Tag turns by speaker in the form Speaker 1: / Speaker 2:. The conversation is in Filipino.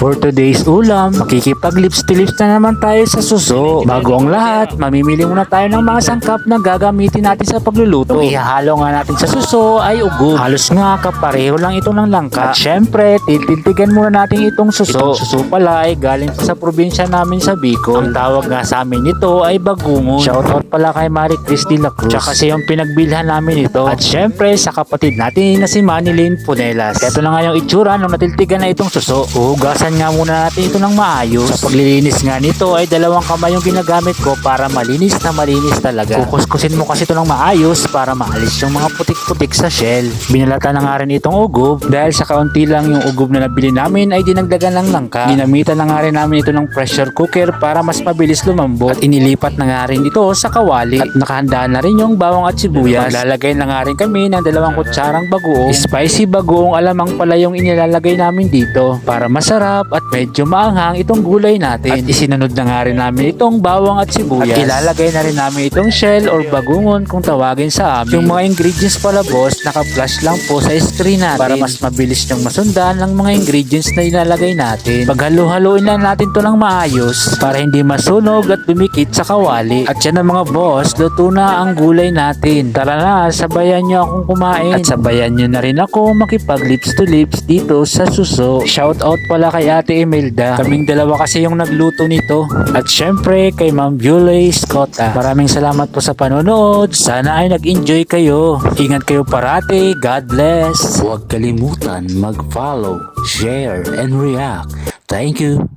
Speaker 1: For today's ulam, makikipag lips to lips na naman tayo sa suso. Bago ang lahat, mamimili muna tayo ng mga sangkap na gagamitin natin sa pagluluto. Ang ihahalo nga natin sa suso ay ugob. Halos nga kapareho lang ito ng langka. At syempre, titintigan muna natin itong suso. Itong suso pala ay galing sa probinsya namin sa Bicol. Ang tawag nga sa amin nito ay bagungon. Shoutout pala kay Marie Chris de la Cruz. Tsaka kasi yung pinagbilhan namin ito. At syempre, sa kapatid natin na si Manilyn Punelas. Ito na nga yung itsura nung natiltigan na itong suso. Huhugasan nga muna natin ito ng maayos. Sa paglilinis nga nito ay dalawang kamay yung ginagamit ko para malinis na malinis talaga. Kukuskusin mo kasi ito ng maayos para maalis yung mga putik-putik sa shell. Binalata na nga rin itong ugob dahil sa kaunti lang yung ugob na nabili namin ay dinagdagan ng langka. Ginamitan na nga rin namin ito ng pressure cooker para mas mabilis lumambot at inilipat na nga rin ito sa kawali at nakahanda na rin yung bawang at sibuyas. Maglalagay na nga rin kami ng dalawang kutsarang bagoong. Spicy bagoong alamang pala yung inilalagay namin dito para masarap at medyo maanghang itong gulay natin. At isinunod na nga rin namin itong bawang at sibuyas. At ilalagay na rin namin itong shell or bagungon kung tawagin sa amin. Yung mga ingredients pala boss, naka-flash lang po sa screen natin para mas mabilis nyong masundan ng mga ingredients na ilalagay natin. Paghalo-haloin lang natin to ng maayos para hindi masunog at dumikit sa kawali. At yan ang mga boss, luto na ang gulay natin. Tara na, sabayan nyo akong kumain. At sabayan nyo na rin ako makipag lips to lips dito sa suso. Shout out pala kay Ate Imelda. Kaming dalawa kasi yung nagluto nito. At syempre kay Ma'am Beauty Scotta. Maraming salamat po sa panonood. Sana ay nag-enjoy kayo. Ingat kayo parati. God bless. Huwag kalimutan mag-follow, share, and react. Thank you.